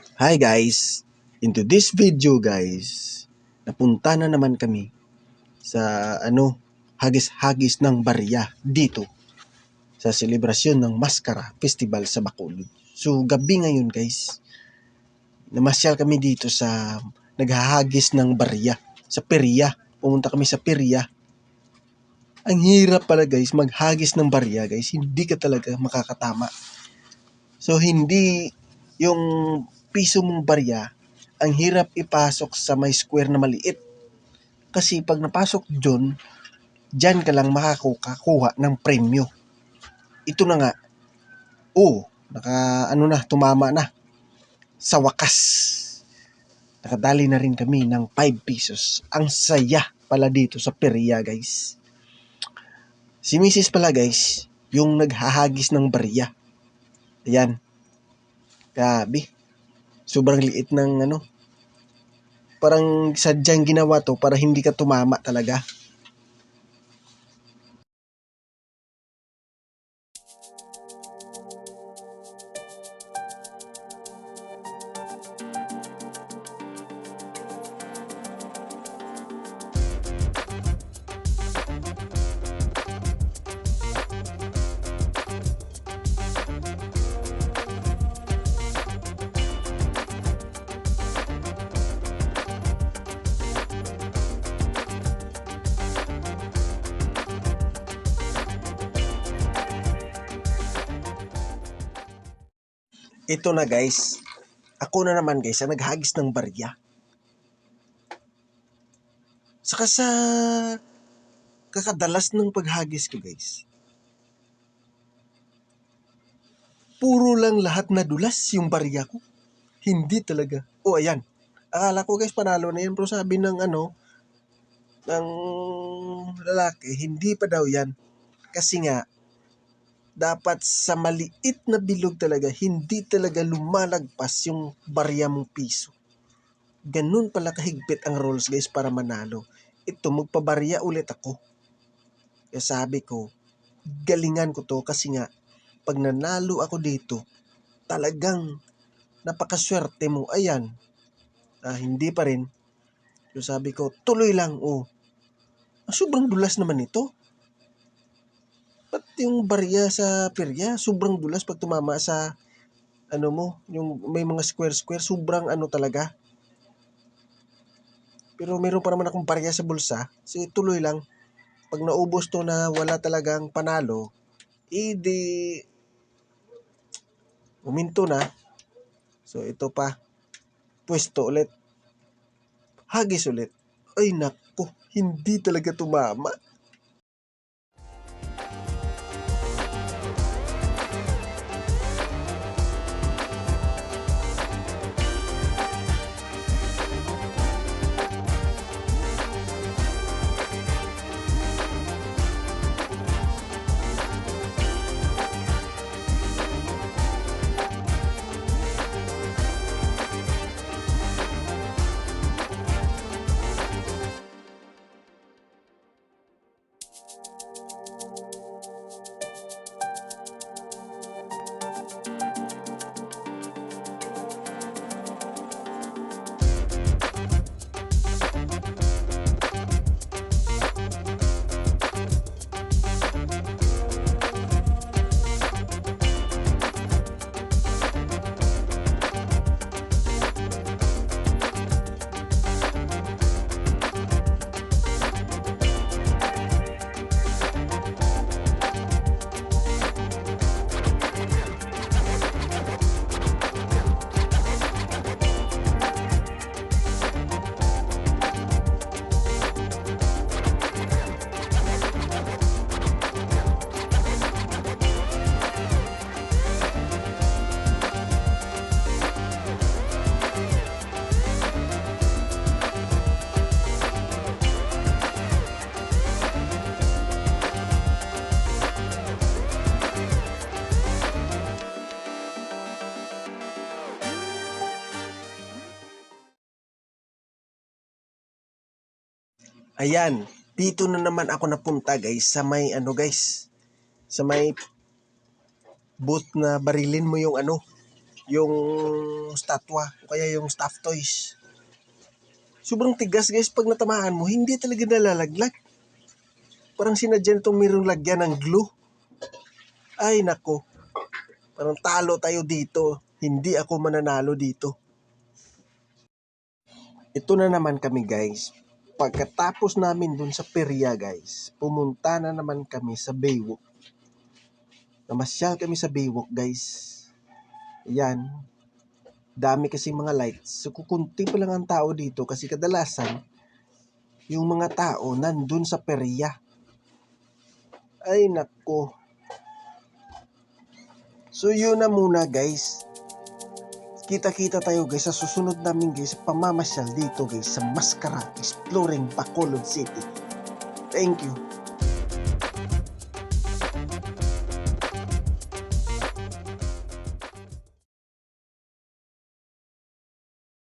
Hi guys! Into this video guys, napunta na naman kami sa ano, hagis-hagis ng barya dito sa selebrasyon ng Maskara Festival sa Bacolod. So gabi ngayon guys, namasyal kami dito sa naghahagis ng barya sa perya. Pumunta kami sa perya. Ang hirap pala guys maghagis ng barya guys, hindi ka talaga makakatama. So hindi yung piso mong barya, ang hirap ipasok sa may square na maliit. Kasi pag napasok dyan, dyan ka lang makakakuha ng premyo. Ito na nga. Oo, naka, ano na, tumama na. Sa wakas. Nakadali na rin kami ng 5 pesos. Ang saya pala dito sa Peria, guys. Si Mrs. pala, guys, yung naghahagis ng barya. Ayan. Grabe sobrang liit ng ano. Parang sadyang ginawa to para hindi ka tumama talaga. Ito na guys. Ako na naman guys ang naghagis ng barya. Saka sa kakadalas ng paghagis ko guys. Puro lang lahat na dulas yung barya ko. Hindi talaga. O ayan. Akala ko guys panalo na yan pero sabi ng ano ng lalaki hindi pa daw yan. Kasi nga dapat sa maliit na bilog talaga, hindi talaga lumalagpas yung barya mong piso. Ganun pala kahigpit ang rules guys para manalo. Ito, magpabarya ulit ako. Kaya sabi ko, galingan ko to kasi nga, pag nanalo ako dito, talagang napakaswerte mo. Ayan, ah, hindi pa rin. So sabi ko, tuloy lang, oh. Ah, sobrang dulas naman ito. Ba't yung barya sa perya, sobrang dulas pag tumama sa ano mo, yung may mga square-square, sobrang ano talaga. Pero meron pa naman akong barya sa bulsa, so tuloy lang. Pag naubos to na wala talagang panalo, edi uminto na. So ito pa, pwesto ulit. Hagis ulit. Ay nako, hindi talaga tumama. Ayan, dito na naman ako napunta guys sa may ano guys, sa may booth na barilin mo yung ano, yung statwa o kaya yung stuffed toys. Sobrang tigas guys pag natamaan mo, hindi talaga nalalaglag. Parang sinadya nitong mayroong lagyan ng glue. Ay nako, parang talo tayo dito. Hindi ako mananalo dito. Ito na naman kami guys. Pagkatapos namin dun sa perya guys, pumunta na naman kami sa Baywalk. Namasyal kami sa Baywalk guys. Yan. Dami kasi mga lights. So kukunti pa lang ang tao dito kasi kadalasan yung mga tao nandun sa perya. Ay nako. So yun na muna guys. Kita-kita tayo guys sa susunod namin guys pamamasyal dito guys sa Mascara Exploring Bacolod City. Thank you.